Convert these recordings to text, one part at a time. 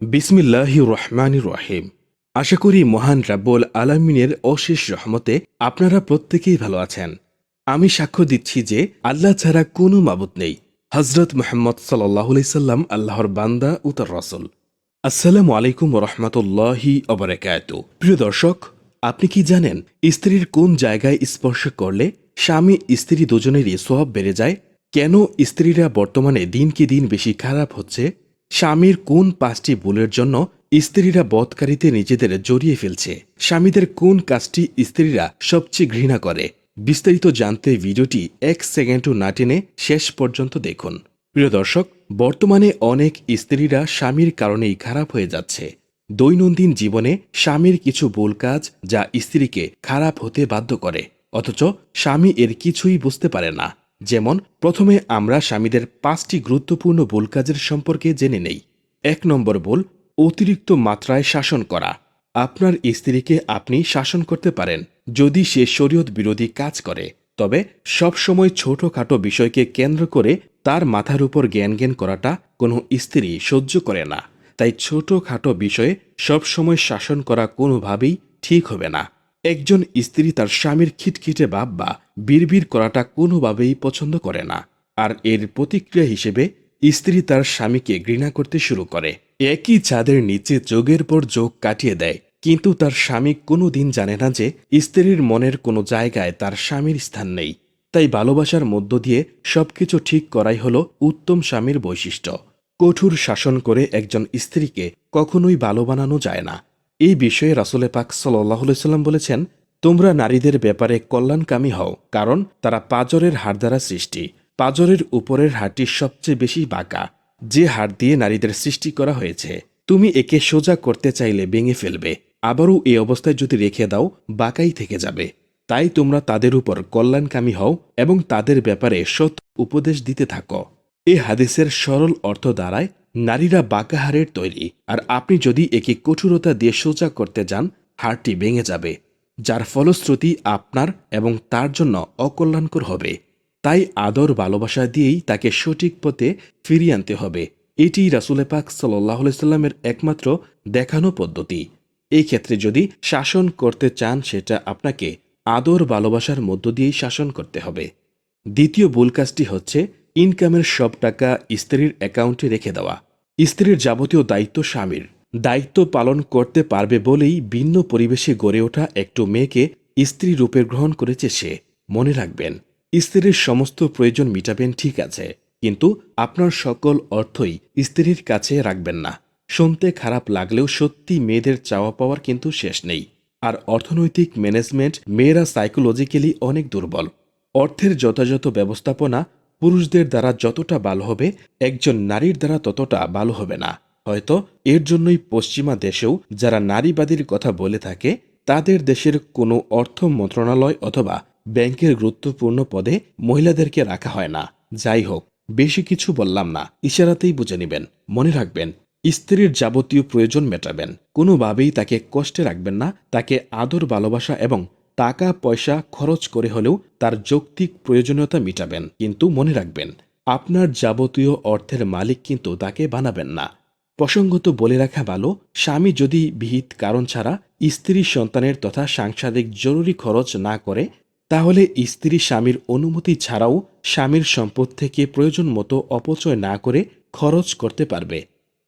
বিসমিল্লাহ রহমান রহিম। আশা করি মহান রাব্বুল আলামিনের অশেষ রহমতে আপনারা প্রত্যেকেই ভালো আছেন। আমি সাক্ষ্য দিচ্ছি যে আল্লাহ ছাড়া কোনো মাবুত নেই। হজরত মোহাম্মদ সাল্লাম আল্লাহর বান্দা ও তার রসল। আসসালামু আলাইকুম রহমতুল্লাহি অবরাকাত প্রিয় দর্শক, আপনি কি জানেন স্ত্রীর কোন জায়গায় স্পর্শ করলে স্বামী স্ত্রী দুজনেরই সোয়াব বেড়ে যায়? কেন স্ত্রীরা বর্তমানে দিনকে দিন বেশি খারাপ হচ্ছে? স্বামীর কোন পাঁচটি ভুলের জন্য স্ত্রীরা বধকারীতে নিজেদের জড়িয়ে ফেলছে? স্বামীদের কোন কাজটি স্ত্রীরা সবচেয়ে ঘৃণা করে? বিস্তারিত জানতে ভিডিওটি এক সেকেন্ডও না টেনে শেষ পর্যন্ত দেখুন। প্রিয় দর্শক, বর্তমানে অনেক স্ত্রীরা স্বামীর কারণেই খারাপ হয়ে যাচ্ছে। দৈনন্দিন জীবনে স্বামীর কিছু ভুল কাজ যা স্ত্রীকে খারাপ হতে বাধ্য করে, অথচ স্বামী এর কিছুই বুঝতে পারে না। যেমন, প্রথমে আমরা স্বামীদের পাঁচটি গুরুত্বপূর্ণ ভুল কাজের সম্পর্কে জেনে নেই। এক নম্বর ভুল, অতিরিক্ত মাত্রায় শাসন করা। আপনার স্ত্রীকে আপনি শাসন করতে পারেন, যদি সে শরীয়ত বিরোধী কাজ করে। তবে সবসময় ছোটখাটো বিষয়কে কেন্দ্র করে তার মাথার উপর জ্ঞান জ্ঞান করাটা কোনো স্ত্রী সহ্য করে না। তাই ছোটখাটো বিষয়ে সবসময় শাসন করা কোনোভাবেই ঠিক হবে না। একজন স্ত্রী তার স্বামীর খিটখিটে ভাব বা বিড়বিড় করাটা কোনোভাবেই পছন্দ করে না। আর এর প্রতিক্রিয়া হিসেবে স্ত্রী তার স্বামীকে ঘৃণা করতে শুরু করে। একই ছাদের নিচে যোগের পর যোগ কাটিয়ে দেয়। কিন্তু তার স্বামী কোনোদিন জানে না যে স্ত্রীর মনের কোনো জায়গায় তার স্বামীর স্থান নেই। তাই ভালোবাসার মধ্য দিয়ে সবকিছু ঠিক করাই হলো উত্তম স্বামীর বৈশিষ্ট্য। কঠোর শাসন করে একজন স্ত্রীকে কখনোই ভালো বানানো যায় না। এই বিষয়ে রাসুলে পাক সাল্লাম বলেছেন, তোমরা নারীদের ব্যাপারে কল্যাণকামী হও, কারণ তারা পাজরের হাড় দ্বারা সৃষ্টি। পাজরের উপরের হাড়টি সবচেয়ে বেশি বাঁকা। যে হাড় দিয়ে নারীদের সৃষ্টি করা হয়েছে, তুমি একে সোজা করতে চাইলে ভেঙে ফেলবে। আবারও এই অবস্থায় যদি রেখে দাও, বাঁকাই থেকে যাবে। তাই তোমরা তাদের উপর কল্যাণকামী হও এবং তাদের ব্যাপারে সৎ উপদেশ দিতে থাকো। এ হাদিসের সরল অর্থ দ্বারায় নারীরা বাঁকা হাড়ের তৈরি, আর আপনি যদি একে কঠোরতা দিয়ে সোজা করতে যান হাড়টি ভেঙে যাবে, যার ফলশ্রুতি আপনার এবং তার জন্য অকল্যাণকর হবে। তাই আদর ভালোবাসা দিয়েই তাকে সঠিক পথে ফিরিয়ে আনতে হবে। এটি রাসুলে পাক সাল্লাহ সাল্লামের একমাত্র দেখানো পদ্ধতি। এই ক্ষেত্রে যদি শাসন করতে চান, সেটা আপনাকে আদর ভালোবাসার মধ্য দিয়েই শাসন করতে হবে। দ্বিতীয় ভুল কাজটি হচ্ছে ইনকামের সব টাকা স্ত্রীর অ্যাকাউন্টে রেখে দেওয়া। স্ত্রীর যাবতীয় দায়িত্ব স্বামীর। দায়িত্ব পালন করতে পারবে বলেই ভিন্ন পরিবেশে গড়ে ওঠা একটু মেয়েকে স্ত্রী রূপে গ্রহণ করেছে সে। মনে রাখবেন, স্ত্রীর সমস্ত প্রয়োজন মিটাবেন ঠিক আছে, কিন্তু আপনার সকল অর্থই স্ত্রীর কাছে রাখবেন না। শুনতে খারাপ লাগলেও সত্যি মেয়েদের চাওয়া পাওয়ার কিন্তু শেষ নেই। আর অর্থনৈতিক ম্যানেজমেন্ট মেয়েরা সাইকোলজিক্যালি অনেক দুর্বল। অর্থের যথাযথ ব্যবস্থাপনা পুরুষদের দ্বারা যতটা ভালো হবে, একজন নারীর দ্বারা ততটা ভালো হবে না। হয়তো এর জন্যই পশ্চিমা দেশেও যারা নারীবাদীর কথা বলে থাকে, তাদের দেশের কোনো অর্থ মন্ত্রণালয় অথবা ব্যাংকের গুরুত্বপূর্ণ পদে মহিলাদেরকে রাখা হয় না। যাই হোক, বেশি কিছু বললাম না, ইশারাতেই বুঝে নেবেন, মনে রাখবেন, স্ত্রীর যাবতীয় প্রয়োজন মেটাবেন। কোনোভাবেই তাকে কষ্টে রাখবেন না, তাকে আদর, ভালোবাসা এবং টাকা পয়সা খরচ করে হলেও তার যৌক্তিক প্রয়োজনীয়তা মিটাবেন। কিন্তু মনে রাখবেন, আপনার যাবতীয় অর্থের মালিক কিন্তু তাকে বানাবেন না। প্রসঙ্গত বলে রাখা ভালো, স্বামী যদি বিহিত কারণ ছাড়া স্ত্রী সন্তানের তথা সাংসারিক জরুরি খরচ না করে, তাহলে স্ত্রী স্বামীর অনুমতি ছাড়াও স্বামীর সম্পদ থেকে প্রয়োজন মতো অপচয় না করে খরচ করতে পারবে।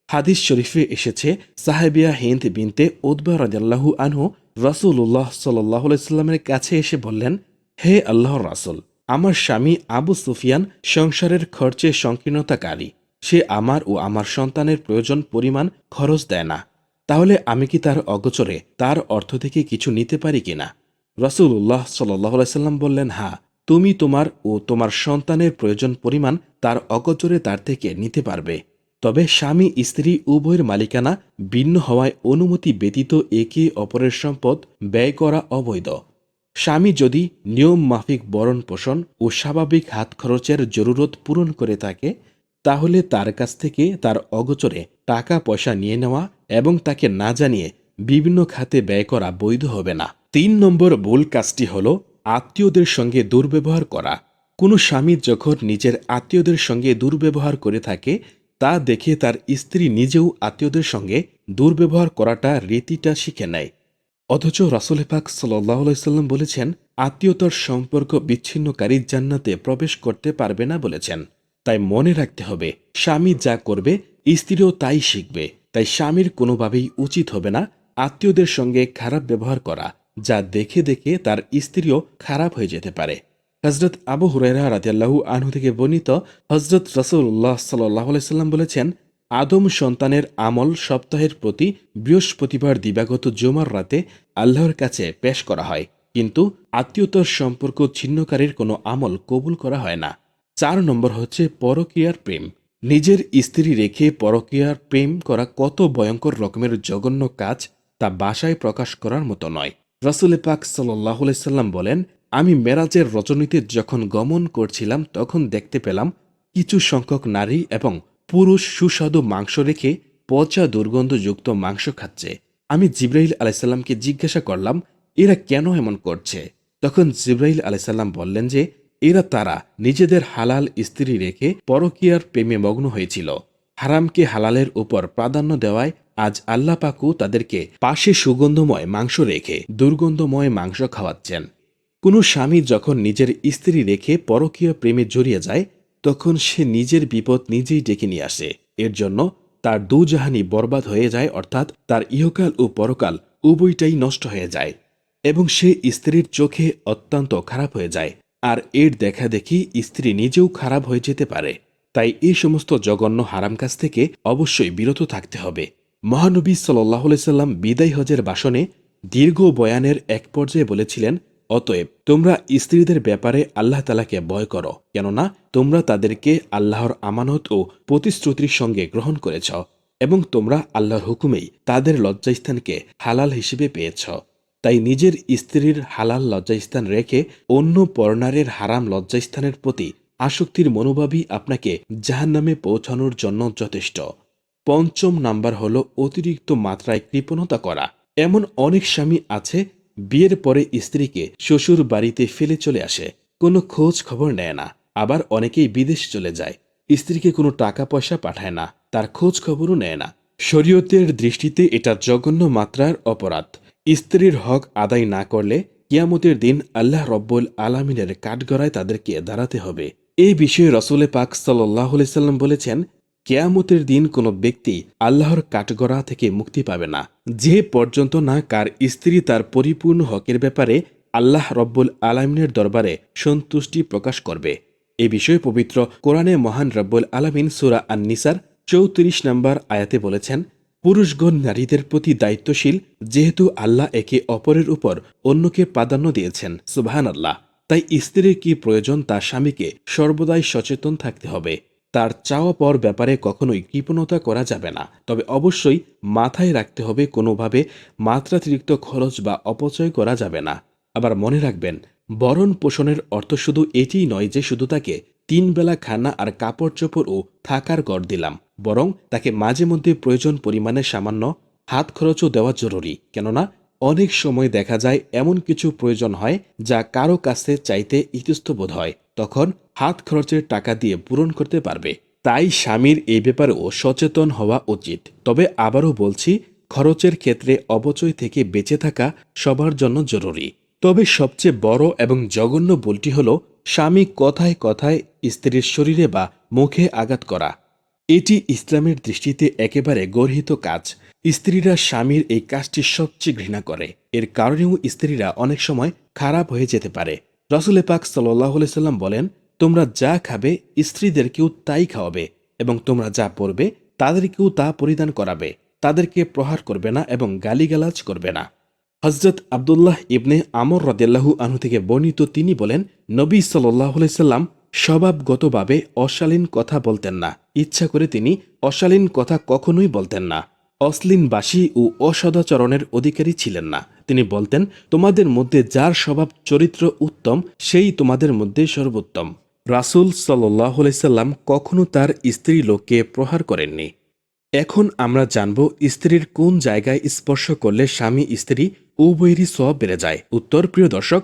হাদিস শরীফে এসেছে, সাহেবিয়া হিন্দ বিনতে উদ্বা রাজাল্লাহু আনহু রাসুল্লাহ সাল্লাহ কাছে এসে বললেন, হে আল্লাহর রাসুল, আমার স্বামী আবু সুফিয়ান সংসারের খরচে সংকীর্ণতাকারী। সে আমার ও আমার সন্তানের প্রয়োজন পরিমাণ খরচ দেয় না। তাহলে আমি কি তার অগোচরে তার অর্থ থেকে কিছু নিতে পারি কিনা রসুল্লাহ সাল্লাহ সাল্লাম বললেন, হা, তুমি তোমার ও তোমার সন্তানের প্রয়োজন পরিমাণ তার অগোচরে তার থেকে নিতে পারবে। তবে স্বামী, স্ত্রী উভয়ের মালিকানা ভিন্ন হওয়ায় অনুমতি ব্যতীত একে অপরের সম্পদ ব্যয় করা অবৈধ। স্বামী যদি নিয়ম মাফিক বরণ পোষণ ও স্বাভাবিক হাত খরচের জরুরত পূরণ করে থাকে, তাহলে তার কাছ থেকে তার অগোচরে টাকা পয়সা নিয়ে নেওয়া এবং তাকে না জানিয়ে বিভিন্ন খাতে ব্যয় করা বৈধ হবে না। তিন নম্বর ভুল কাজটি হল আত্মীয়দের সঙ্গে দুর্ব্যবহার করা। কোনো স্বামী যখন নিজের আত্মীয়দের সঙ্গে দুর্ব্যবহার করে থাকে তা দেখে তার স্ত্রী নিজেও আত্মীয়দের সঙ্গে দুর্ব্যবহার করাটা রীতিটা শিখে নেয়। অথচ রাসুল পাক সাল্লাম বলেছেন, আত্মীয়তার সম্পর্ক বিচ্ছিন্নকারী জান্নাতে প্রবেশ করতে পারবে না বলেছেন। তাই মনে রাখতে হবে, স্বামী যা করবে, স্ত্রীও তাই শিখবে। তাই স্বামীর কোনোভাবেই উচিত হবে না আত্মীয়দের সঙ্গে খারাপ ব্যবহার করা, যা দেখে দেখে তার স্ত্রীও খারাপ হয়ে যেতে পারে। হজরত আবু হুরাইরা রাদিয়াল্লাহু আনহু থেকে বর্ণিত হজরত রসুল্লাহ সাল্লাহ সাল্লাম বলেছেন, আদম সন্তানের আমল সপ্তাহের প্রতি বৃহস্পতিবার দিবাগত জুমার রাতে আল্লাহর কাছে পেশ করা হয়। কিন্তু আত্মীয়তার সম্পর্ক ছিন্নকারীর কোনো আমল কবুল করা হয় না। চার নম্বর হচ্ছে পরকীয়ার প্রেম। নিজের স্ত্রী রেখে পরকীয়ার প্রেম করা কত ভয়ঙ্কর রকমের জঘন্য কাজ তা বাসায় প্রকাশ করার মতো নয়। রসুল পাক সাল্লাহ সাল্লাম বলেন আমি মেরাজের রজনীতে যখন গমন করছিলাম, তখন দেখতে পেলাম কিছু সংখ্যক নারী এবং পুরুষ সুস্বাদু মাংস রেখে পচা দুর্গন্ধযুক্ত মাংস খাচ্ছে। আমি জিব্রাইল আলাইসাল্লামকে জিজ্ঞাসা করলাম, এরা কেন এমন করছে? তখন জিব্রাইল আলাইসাল্লাম বললেন যে, এরা তারা নিজেদের হালাল স্ত্রী রেখে পরকীয়ার প্রেমে মগ্ন হয়েছিল। হারামকে হালালের উপর প্রাধান্য দেওয়ায় আজ আল্লাপাকু তাদেরকে পাশে সুগন্ধময় মাংস রেখে দুর্গন্ধময় মাংস খাওয়াচ্ছেন। কোনো স্বামী যখন নিজের স্ত্রী রেখে পরকীয় প্রেমে জড়িয়ে যায়, তখন সে নিজের বিপদ নিজেই ডেকে নিয়ে আসে। এর জন্য তার দুজাহানি বরবাদ হয়ে যায়, অর্থাৎ তার ইহকাল ও পরকাল উভয়টাই নষ্ট হয়ে যায় এবং সে স্ত্রীর চোখে অত্যন্ত খারাপ হয়ে যায়। আর এর দেখা দেখি স্ত্রী নিজেও খারাপ হয়ে যেতে পারে। তাই এই সমস্ত জঘন্য হারাম কাজ থেকে অবশ্যই বিরত থাকতে হবে। মহানবী সাল্লাহ সাল্লাম বিদায় হজের বাসনে দীর্ঘ বয়ানের এক পর্যায়ে বলেছিলেন অতএব তোমরা স্ত্রীদের ব্যাপারে আল্লাহ তালাকে ভয় করো, কেননা তোমরা তাদেরকে আল্লাহর আমানত ও প্রতিশ্রুতির সঙ্গে গ্রহণ করেছ এবং তোমরা আল্লাহর হুকুমেই তাদের লজ্জাস্থানকে হালাল হিসেবে পেয়েছ। তাই নিজের স্ত্রীর হালাল লজ্জাস্থান রেখে অন্য পরনারের হারাম লজ্জাস্থানের প্রতি আসক্তির মনোভাবই আপনাকে জাহান্নামে পৌঁছানোর জন্য যথেষ্ট। পঞ্চম নাম্বার হল অতিরিক্ত মাত্রায় কৃপণতা করা। এমন অনেক স্বামী আছে বিয়ের পরে স্ত্রীকে শ্বশুর বাড়িতে ফেলে চলে আসে। কোনো খোঁজ খবর নেয় না। আবার অনেকেই বিদেশ চলে যায়। স্ত্রীকে কোনো টাকা পয়সা পাঠায় না। তার খোঁজ খবরও নেয় না। শরীয়তের দৃষ্টিতে এটা জঘন্য মাত্রার অপরাধ। স্ত্রীর হক আদায় না করলে কিয়ামতের দিন আল্লাহ রব্বুল আলামিনের কাঠগড়ায় তাদেরকে দাঁড়াতে হবে। এই বিষয়ে রসুলে পাক সাল্লাহ সাল্লাম বলেছেন কেয়ামতের দিন কোনো ব্যক্তি আল্লাহর কাঠগড়া থেকে মুক্তি পাবে না। যে পর্যন্ত না কার স্ত্রী তার পরিপূর্ণ হকের ব্যাপারে আল্লাহ রব্বুল আলমিনের দরবারে সন্তুষ্টি প্রকাশ করবে। এ বিষয়ে পবিত্র কোরআনে মহান রব্বুল আলমিন সুরা আননিসার চৌত্রিশ নম্বর আয়াতে বলেছেন, পুরুষগণ নারীদের প্রতি দায়িত্বশীল, যেহেতু আল্লাহ একে অপরের উপর অন্যকে প্রাধান্য দিয়েছেন সুবাহান আল্লাহ তাই স্ত্রীর কি প্রয়োজন তার স্বামীকে সর্বদাই সচেতন থাকতে হবে। তার চাওয়া পর ব্যাপারে কখনোই কৃপণতা করা যাবে না। তবে অবশ্যই মাথায় রাখতে হবে কোনোভাবে মাত্রাতিরিক্ত খরচ বা অপচয় করা যাবে না। আবার মনে রাখবেন, বরণ পোষণের অর্থ শুধু এটিই নয় যে শুধু তাকে তিন বেলা খানা আর কাপড় চোপড় ও থাকার গড় দিলাম, বরং তাকে মাঝে মধ্যে প্রয়োজন পরিমাণে সামান্য হাত খরচও দেওয়া জরুরি। কেননা অনেক সময় দেখা যায় এমন কিছু প্রয়োজন হয় যা কারও কাছে চাইতে ইতস্তবোধ হয়। তখন হাত খরচের টাকা দিয়ে পূরণ করতে পারবে। তাই স্বামীর এই ব্যাপারেও সচেতন হওয়া উচিত। তবে আবারও বলছি, খরচের ক্ষেত্রে অবচয় থেকে বেঁচে থাকা সবার জন্য জরুরি। তবে সবচেয়ে বড় এবং জঘন্য বলটি হল স্বামী কথায় কথায় স্ত্রীর শরীরে বা মুখে আঘাত করা। এটি ইসলামের দৃষ্টিতে একেবারে গর্হিত কাজ। স্ত্রীরা স্বামীর এই কাজটি সবচেয়ে ঘৃণা করে। এর কারণেও স্ত্রীরা অনেক সময় খারাপ হয়ে যেতে পারে। রসুলে পাক সাল্লাহ সাল্লাম বলেন, তোমরা যা খাবে, স্ত্রীদেরকেও তাই খাওয়াবে এবং তোমরা যা পরবে, তাদেরকেও তা পরিধান করাবে। তাদেরকে প্রহার করবে না এবং গালিগালাজ করবে না। হজরত আবদুল্লাহ ইবনে আমর রদেল্লাহু আনহু থেকে বর্ণিত তিনি বলেন, নবী সাল্লাহ সাল্লাম স্বভাবগতভাবে অশালীন কথা বলতেন না। ইচ্ছা করে তিনি অশালীন কথা কখনোই বলতেন না। অশ্লীনবাসী ও অসদাচরণের অধিকারী ছিলেন না। তিনি বলতেন, তোমাদের মধ্যে যার স্বভাব চরিত্র উত্তম, সেই তোমাদের মধ্যে সর্বোত্তম। রাসুল সাল্লাম কখনো তার স্ত্রী লোককে প্রহার করেননি। এখন আমরা জানব স্ত্রীর কোন জায়গায় স্পর্শ করলে স্বামী স্ত্রী উভয়েরই সব বেড়ে যায়। উত্তর, প্রিয় দর্শক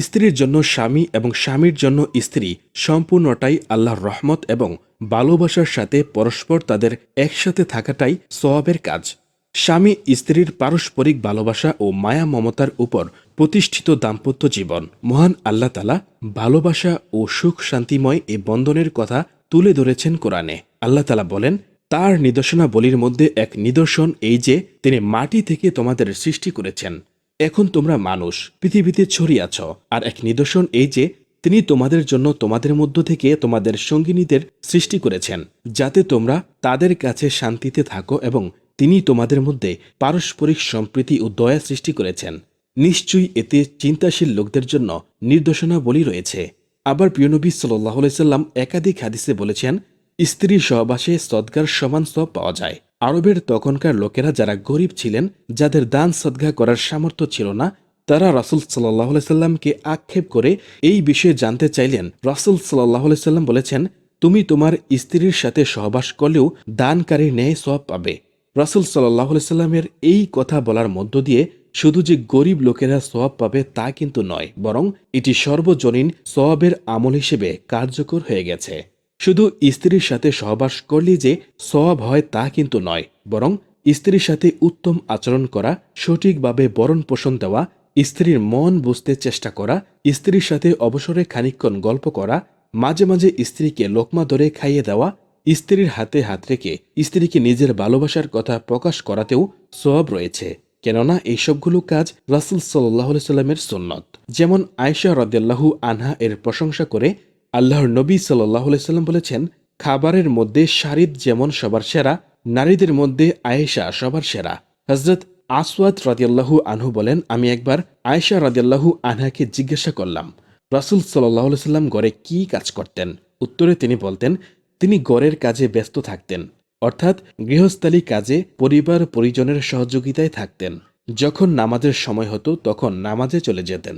স্ত্রীর জন্য স্বামী এবং স্বামীর জন্য স্ত্রী সম্পূর্ণটাই আল্লাহর রহমত এবং ভালোবাসার সাথে পরস্পর তাদের একসাথে থাকাটাই সওয়াবের কাজ। স্বামী স্ত্রীর পারস্পরিক ভালোবাসা ও মায়া মমতার উপর প্রতিষ্ঠিত দাম্পত্য জীবন। মহান আল্লাহ তালা ভালোবাসা ও সুখ শান্তিময় এই বন্ধনের কথা তুলে ধরেছেন কোরআনে। আল্লাহ তালা বলেন, তার নিদর্শনাবলীর মধ্যে এক নিদর্শন এই যে, তিনি মাটি থেকে তোমাদের সৃষ্টি করেছেন। এখন তোমরা মানুষ, পৃথিবীতে ছড়িয়ে আছ। আর এক নিদর্শন এই যে, তিনি তোমাদের জন্য তোমাদের মধ্য থেকে তোমাদের সঙ্গিনীদের সৃষ্টি করেছেন, যাতে তোমরা তাদের কাছে শান্তিতে থাকো এবং তিনি তোমাদের মধ্যে পারস্পরিক সম্প্রীতি ও দয়া সৃষ্টি করেছেন। নিশ্চয়ই এতে চিন্তাশীল লোকদের জন্য নির্দেশনাবলী রয়েছে। আবার প্রিয়নবী সাল্লাহ সাল্লাম একাধিক হাদিসে বলেছেন স্ত্রী সহবাসে সদ্গার সমান সব পাওয়া যায়। আরবের তখনকার লোকেরা যারা গরিব ছিলেন, যাদের দান সদ্গা করার সামর্থ্য ছিল না, তারা রাসুল সাল্লাহ সাল্লামকে আক্ষেপ করে এই বিষয়ে জানতে চাইলেন। রাসুল সাল্লাহ সাল্লাম বলেছেন, তুমি তোমার স্ত্রীর সাথে সহবাস করলেও দানকারীর ন্যায় সব পাবে। রাসুল সাল্লাহ সাল্লামের এই কথা বলার মধ্য দিয়ে শুধু যে গরিব লোকেরা সওয়াব পাবে তা কিন্তু নয়, বরং এটি সর্বজনীন সওয়াবের আমল হিসেবে কার্যকর হয়ে গেছে। শুধু স্ত্রীর সাথে সহবাস করলে যে সওয়াব হয় তা কিন্তু নয়, বরং স্ত্রীর সাথে উত্তম আচরণ করা, সঠিকভাবে বরণ পোষণ দেওয়া, স্ত্রীর মন বুঝতে চেষ্টা করা, স্ত্রীর সাথে অবসরে খানিকক্ষণ গল্প করা, মাঝে মাঝে স্ত্রীকে লোকমা ধরে খাইয়ে দেওয়া, স্ত্রীর হাতে হাত রেখে স্ত্রীকে নিজের ভালোবাসার কথা প্রকাশ করাতেও সওয়াব রয়েছে। কেননা এইসবগুলো কাজ রাসুল সাল্লাহ সাল্লামের সুন্নত। যেমন আয়সা রদাল্লাহু আনহা এর প্রশংসা করে আল্লাহর নবী সাল্লাহ সাল্লাম বলেছেন, খাবারের মধ্যে শারিদ যেমন সবার সেরা, নারীদের মধ্যে আয়েশা সবার সেরা। হজরত আসওয়াদ রাদিয়াল্লাহু আনহু বলেন, আমি একবার আয়েশা রাদিয়াল্লাহু আনহাকে জিজ্ঞাসা করলাম, রাসুল সাল্লাহ সাল্লাম গড়ে কি কাজ করতেন? উত্তরে তিনি বলতেন, তিনি গড়ের কাজে ব্যস্ত থাকতেন, অর্থাৎ গৃহস্থালী কাজে পরিবার পরিজনের সহযোগিতায় থাকতেন। যখন নামাজের সময় হতো, তখন নামাজে চলে যেতেন।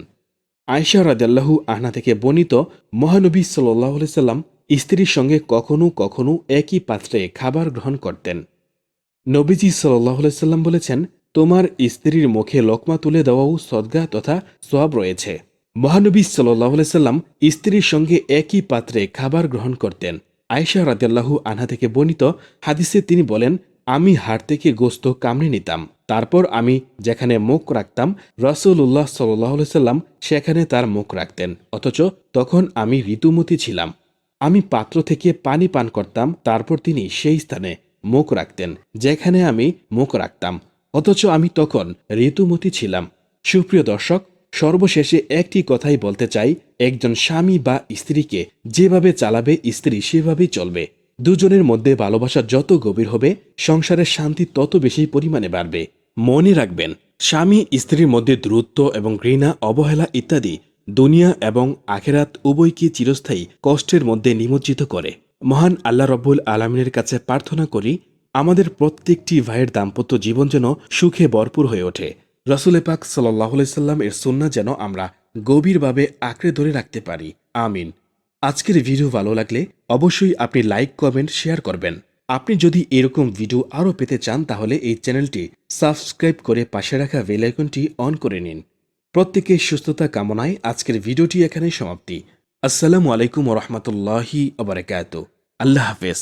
আয়সা রাজাল্লাহু আহনা থেকে বর্ণিত মহানবী সাল্লাহ সাল্লাম স্ত্রীর সঙ্গে কখনো কখনো একই পাত্রে খাবার গ্রহণ করতেন। নবীজি সাল্লাহ সাল্লাম বলেছেন, তোমার স্ত্রীর মুখে লোকমা তুলে দেওয়াও সদ্গা তথা সোয়াব রয়েছে। মহানবী সাল্লাহ সাল্লাম স্ত্রীর সঙ্গে একই পাত্রে খাবার গ্রহণ করতেন। আয়সা রাজাল্লাহু আনহা থেকে বর্ণিত হাদিসে তিনি বলেন, আমি হাড় থেকে গোস্ত কামড়ে নিতাম। তারপর আমি যেখানে মুখ রাখতাম রসুল্লাহ সাল্লাহ সাল্লাম সেখানে তার মুখ রাখতেন। অথচ তখন আমি ঋতুমতি ছিলাম। আমি পাত্র থেকে পানি পান করতাম, তারপর তিনি সেই স্থানে মুখ রাখতেন, যেখানে আমি মুখ রাখতাম। অথচ আমি তখন ঋতুমতি ছিলাম। সুপ্রিয় দর্শক, সর্বশেষে একটি কথাই বলতে চাই, একজন স্বামী বা স্ত্রীকে যেভাবে চালাবে, স্ত্রী সেভাবেই চলবে। দুজনের মধ্যে ভালোবাসা যত গভীর হবে, সংসারের শান্তি তত বেশি পরিমাণে বাড়বে। মনে রাখবেন, স্বামী, স্ত্রীর মধ্যে দূরত্ব এবং ঘৃণা, অবহেলা ইত্যাদি দুনিয়া এবং আখেরাত উভয়কে চিরস্থায়ী কষ্টের মধ্যে নিমজ্জিত করে। মহান আল্লাহ রব্বুল আলমিনের কাছে প্রার্থনা করি, আমাদের প্রত্যেকটি ভাইয়ের দাম্পত্য জীবন যেন সুখে ভরপুর হয়ে ওঠে। রসুল পাক সাল্লাহ সাল্লাম এর সন্না যেন আমরা গভীরভাবে আঁকড়ে ধরে রাখতে পারি। আমিন। আজকের ভিডিও ভালো লাগলে অবশ্যই আপনি লাইক, কমেন্ট, শেয়ার করবেন। আপনি যদি এরকম ভিডিও আরও পেতে চান, তাহলে এই চ্যানেলটি সাবস্ক্রাইব করে পাশে রাখা বেলাইকনটি অন করে নিন। প্রত্যেকের সুস্থতা কামনায় আজকের ভিডিওটি এখানে সমাপ্তি। আসসালামু আলাইকুম রহমতুল্লাহি আবরকাত আল্লাহ হাফেজ।